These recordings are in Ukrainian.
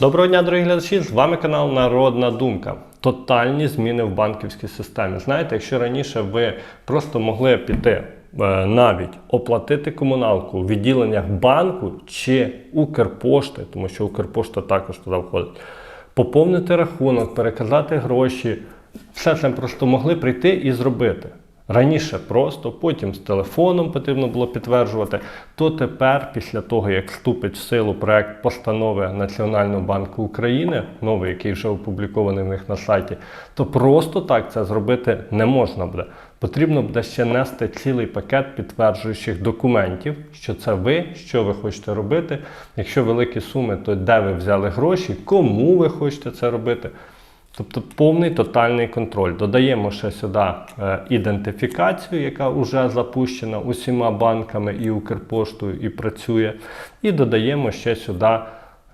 Доброго дня, дорогі глядачі! З вами канал Народна Думка. Тотальні зміни в банківській системі. Знаєте, якщо раніше ви просто могли піти е, навіть оплатити комуналку у відділеннях банку чи Укрпошти, тому що Укрпошта також туди входить, поповнити рахунок, переказати гроші, все це просто могли прийти і зробити. Раніше просто, потім з телефоном потрібно було підтверджувати. То тепер, після того, як вступить в силу проект постанови Національного банку України, новий, який вже опублікований в них на сайті, то просто так це зробити не можна буде. Потрібно буде ще нести цілий пакет підтверджуючих документів, що це ви, що ви хочете робити. Якщо великі суми, то де ви взяли гроші, кому ви хочете це робити. Тобто повний тотальний контроль. Додаємо ще сюди е, ідентифікацію, яка вже запущена усіма банками і Укрпоштою і працює. І додаємо ще сюди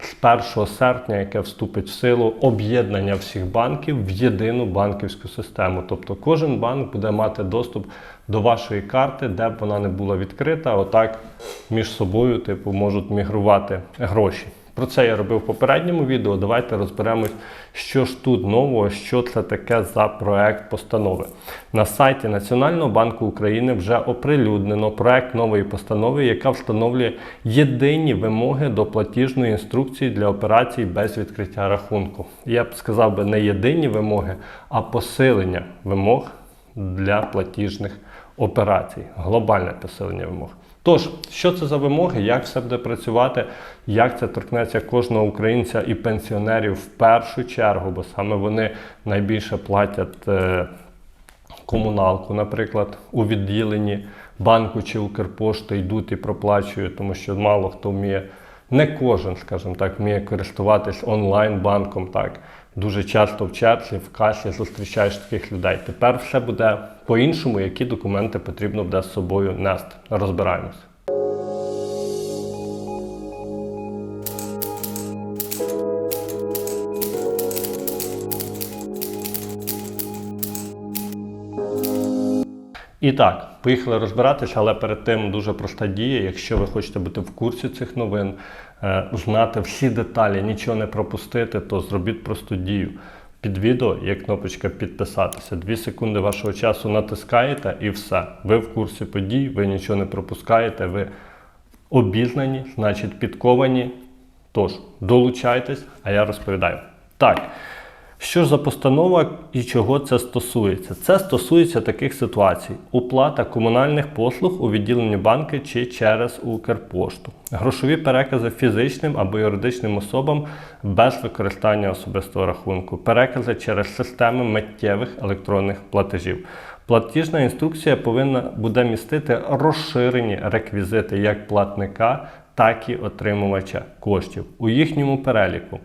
з 1 серпня, яке вступить в силу, об'єднання всіх банків в єдину банківську систему. Тобто кожен банк буде мати доступ до вашої карти, де б вона не була відкрита. Отак між собою типу, можуть мігрувати гроші. Про це я робив в попередньому відео. Давайте розберемось, що ж тут нового, що це таке за проект постанови. На сайті Національного банку України вже оприлюднено проект нової постанови, яка встановлює єдині вимоги до платіжної інструкції для операцій без відкриття рахунку. Я б сказав би не єдині вимоги, а посилення вимог для платіжних операцій. Глобальне посилення вимог. Тож, що це за вимоги, як все буде працювати, як це торкнеться кожного українця і пенсіонерів в першу чергу, бо саме вони найбільше платять е, комуналку, наприклад, у відділенні банку чи Укрпошти йдуть і проплачують, тому що мало хто вміє, не кожен, скажімо так, вміє користуватись онлайн-банком. так. Дуже часто в черзі, в касі зустрічаєш таких людей. Тепер все буде по-іншому, які документи потрібно буде з собою нести. Розбираємось. І так, поїхали розбиратися, але перед тим дуже проста дія. Якщо ви хочете бути в курсі цих новин, е, знати всі деталі, нічого не пропустити, то зробіть просту дію. Під відео є кнопочка підписатися. Дві секунди вашого часу натискаєте і все. Ви в курсі подій, ви нічого не пропускаєте, ви обізнані, значить підковані. Тож, долучайтесь, а я розповідаю. Так. Що ж за постанова і чого це стосується? Це стосується таких ситуацій: оплата комунальних послуг у відділенні банки чи через Укрпошту, грошові перекази фізичним або юридичним особам без використання особистого рахунку, перекази через системи миттєвих електронних платежів. Платіжна інструкція повинна буде містити розширені реквізити як платника, так і отримувача коштів у їхньому переліку.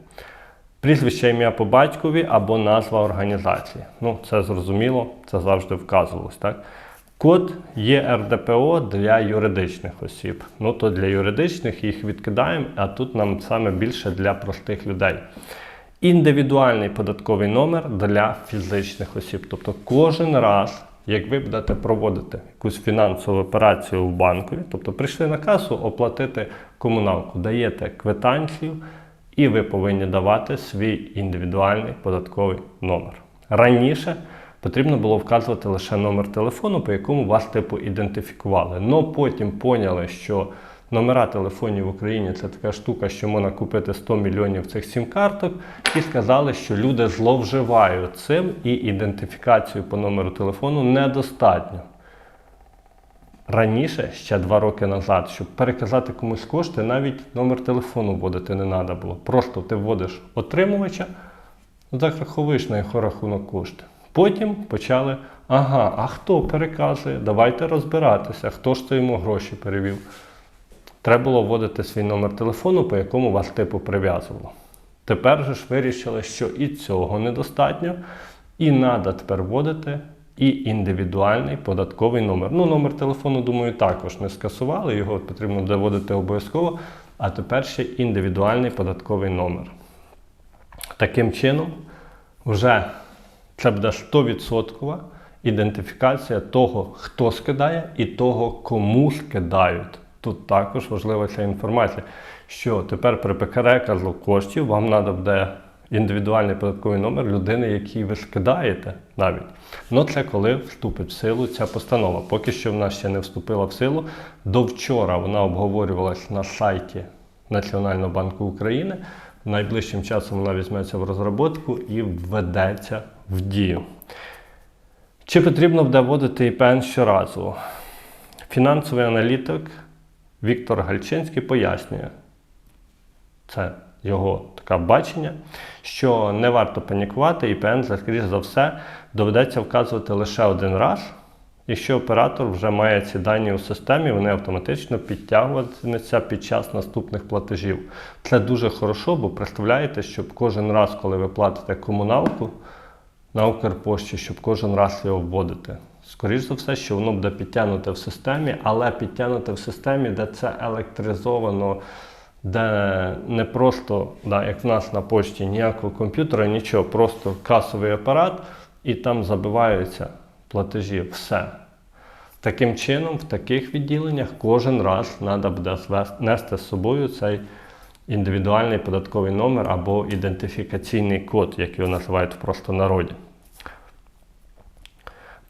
Прізвище ім'я по батькові або назва організації. Ну, це зрозуміло, це завжди вказувалось, так? Код ЄРДПО для юридичних осіб. Ну, то для юридичних їх відкидаємо, а тут нам саме більше для простих людей. Індивідуальний податковий номер для фізичних осіб. Тобто кожен раз, як ви будете проводити якусь фінансову операцію в банкові, тобто прийшли на касу оплатити комуналку, даєте квитанцію. І ви повинні давати свій індивідуальний податковий номер. Раніше потрібно було вказувати лише номер телефону, по якому вас типу ідентифікували. Но потім поняли, що номера телефонів в Україні це така штука, що можна купити 100 мільйонів цих сім-карток, і сказали, що люди зловживають цим і ідентифікацію по номеру телефону недостатньо. Раніше, ще два роки назад, щоб переказати комусь кошти, навіть номер телефону вводити не треба було. Просто ти вводиш отримувача, зараховуєш на його рахунок кошти. Потім почали, ага, а хто переказує? Давайте розбиратися, хто ж це йому гроші перевів. Треба було вводити свій номер телефону, по якому вас типу прив'язувало. Тепер же ж вирішили, що і цього недостатньо, і треба тепер вводити і індивідуальний податковий номер. Ну, номер телефону, думаю, також не скасували, його потрібно доводити обов'язково. А тепер ще індивідуальний податковий номер. Таким чином, вже це буде 100% ідентифікація того, хто скидає, і того, кому скидають. Тут також важлива ця інформація, що тепер при переказу коштів вам треба буде індивідуальний податковий номер людини, який ви скидаєте навіть. Ну це коли вступить в силу ця постанова. Поки що вона ще не вступила в силу. До вчора вона обговорювалась на сайті Національного банку України. Найближчим часом вона візьметься в розробку і введеться в дію. Чи потрібно буде вводити ІПН щоразу? Фінансовий аналітик Віктор Гальчинський пояснює, це його таке бачення, що не варто панікувати, ІПН, скоріш за все, доведеться вказувати лише один раз. Якщо оператор вже має ці дані у системі, вони автоматично підтягуватимуться під час наступних платежів. Це дуже хорошо, бо представляєте, щоб кожен раз, коли ви платите комуналку на Укрпошті, щоб кожен раз його вводити. Скоріше за все, що воно буде підтягнуте в системі, але підтягнуте в системі, де це електризовано, де не просто, да, як в нас на пошті, ніякого комп'ютера, нічого, просто касовий апарат, і там забиваються платежі. Все. Таким чином, в таких відділеннях кожен раз треба буде нести з собою цей індивідуальний податковий номер або ідентифікаційний код, як його називають в простонароді.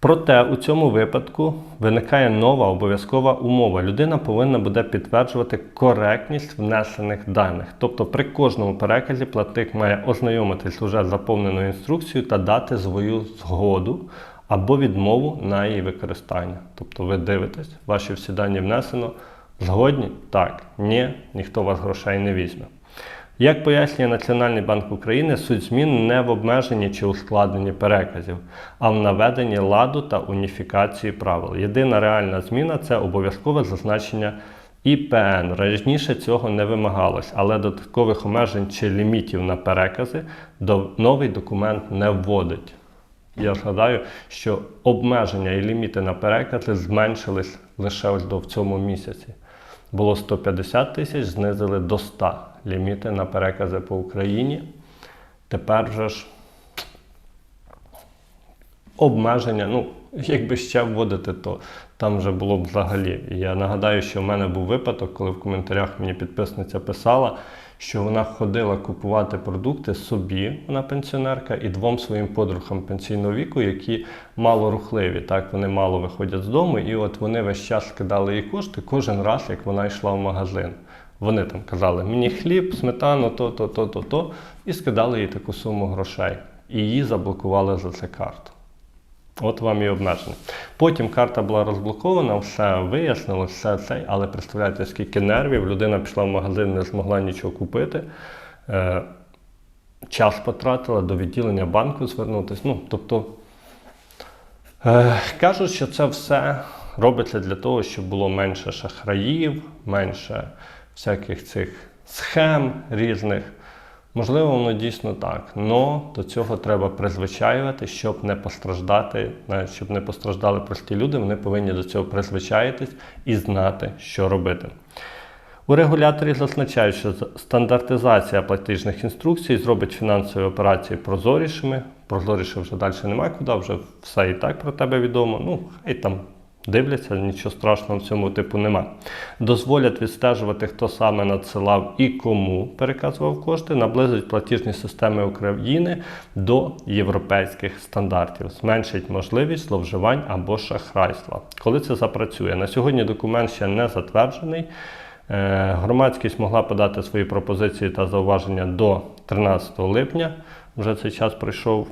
Проте у цьому випадку виникає нова обов'язкова умова. Людина повинна буде підтверджувати коректність внесених даних. Тобто при кожному переказі платник має ознайомитись з уже заповненою інструкцією та дати свою згоду або відмову на її використання. Тобто ви дивитесь, ваші всі дані внесено. Згодні? Так. Ні, ніхто вас грошей не візьме. Як пояснює Національний банк України, суть змін не в обмеженні чи ускладненні переказів, а в наведенні ладу та уніфікації правил. Єдина реальна зміна це обов'язкове зазначення ІПН. Раніше цього не вимагалось, але додаткових обмежень чи лімітів на перекази новий документ не вводить. Я згадаю, що обмеження і ліміти на перекази зменшились лише ось до в цьому місяці. Було 150 тисяч, знизили до 100 ліміти на перекази по Україні. Тепер вже ж обмеження, ну, якби ще вводити, то там вже було б взагалі. І Я нагадаю, що в мене був випадок, коли в коментарях мені підписниця писала, що вона ходила купувати продукти собі, вона пенсіонерка, і двом своїм подругам пенсійного віку, які мало рухливі. Так, вони мало виходять з дому, і от вони весь час скидали їй кошти кожен раз, як вона йшла в магазин. Вони там казали, мені хліб, сметану, то, то, то, то, то, і скидали їй таку суму грошей. І її заблокували за це карту. От вам і обмеження. Потім карта була розблокована, все вияснилось, все це, але представляєте, скільки нервів, людина пішла в магазин, не змогла нічого купити. Е, час потратила до відділення банку звернутися. Ну, тобто, е, кажуть, що це все робиться для того, щоб було менше шахраїв, менше всяких цих схем різних. Можливо, воно дійсно так, але до цього треба призвичаювати, щоб не постраждати, щоб не постраждали прості люди, вони повинні до цього призвичаїтись і знати, що робити. У регуляторі зазначають, що стандартизація платіжних інструкцій зробить фінансові операції прозорішими. Прозоріше вже далі немає куди, вже все і так про тебе відомо. Ну, хай там дивляться, нічого страшного в цьому типу нема. Дозволять відстежувати, хто саме надсилав і кому переказував кошти, наблизить платіжні системи України до європейських стандартів, зменшить можливість зловживань або шахрайства. Коли це запрацює? На сьогодні документ ще не затверджений. Е, Громадськість могла подати свої пропозиції та зауваження до 13 липня. Вже цей час пройшов.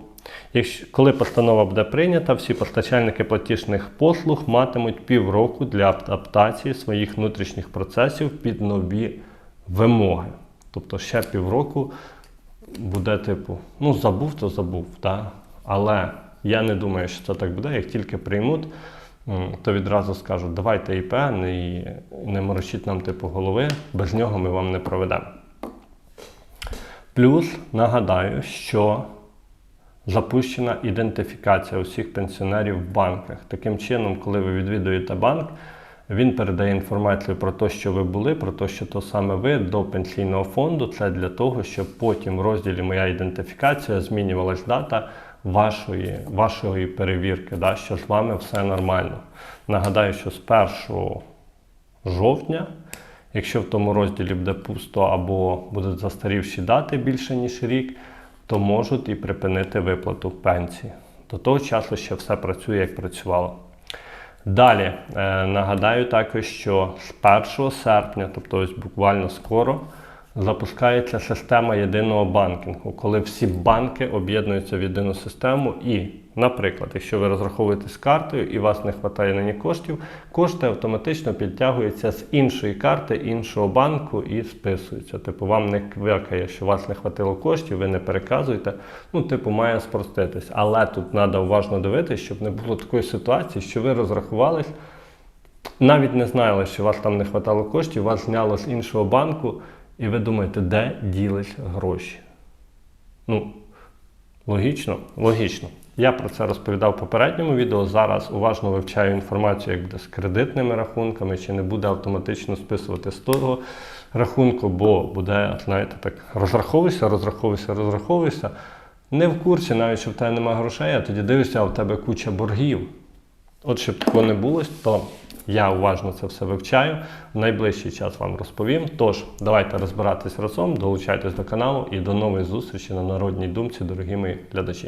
Якщо, коли постанова буде прийнята, всі постачальники платіжних послуг матимуть півроку для адаптації своїх внутрішніх процесів під нові вимоги. Тобто ще півроку буде типу, ну забув, то забув. Да? Але я не думаю, що це так буде. Як тільки приймуть, то відразу скажуть, давайте ІПН і не морочіть нам типу голови, без нього ми вам не проведемо. Плюс нагадаю, що запущена ідентифікація усіх пенсіонерів в банках. Таким чином, коли ви відвідуєте банк, він передає інформацію про те, що ви були, про те, що то саме ви до пенсійного фонду. Це для того, щоб потім в розділі Моя ідентифікація змінювалась дата вашої, вашої перевірки, да, що з вами все нормально. Нагадаю, що з 1 жовтня Якщо в тому розділі буде пусто або будуть застарівші дати більше ніж рік, то можуть і припинити виплату пенсії. До того часу ще все працює, як працювало. Далі е, нагадаю також, що з 1 серпня, тобто ось буквально скоро, запускається система єдиного банкінгу, коли всі банки об'єднуються в єдину систему. І, наприклад, якщо ви розраховуєте з картою і вас не вистачає на ній коштів, кошти автоматично підтягуються з іншої карти іншого банку і списуються. Типу, вам не квякає, що вас не хватило коштів, ви не переказуєте. Ну, типу, має спроститись. Але тут треба уважно дивитися, щоб не було такої ситуації, що ви розрахувались. Навіть не знали, що вас там не вистачало коштів, вас зняло з іншого банку, і ви думаєте, де ділись гроші. Ну, логічно? Логічно. Я про це розповідав в попередньому відео. Зараз уважно вивчаю інформацію, як буде з кредитними рахунками, чи не буде автоматично списувати з того рахунку, бо буде, знаєте, так, розраховуйся, розраховуйся, розраховуйся. Не в курсі, навіть що в тебе немає грошей, а тоді дивишся, а в тебе куча боргів. От щоб такого не було, то я уважно це все вивчаю. В найближчий час вам розповім. Тож, давайте розбиратись разом, долучайтесь до каналу і до нової зустрічі на Народній думці, дорогі мої глядачі.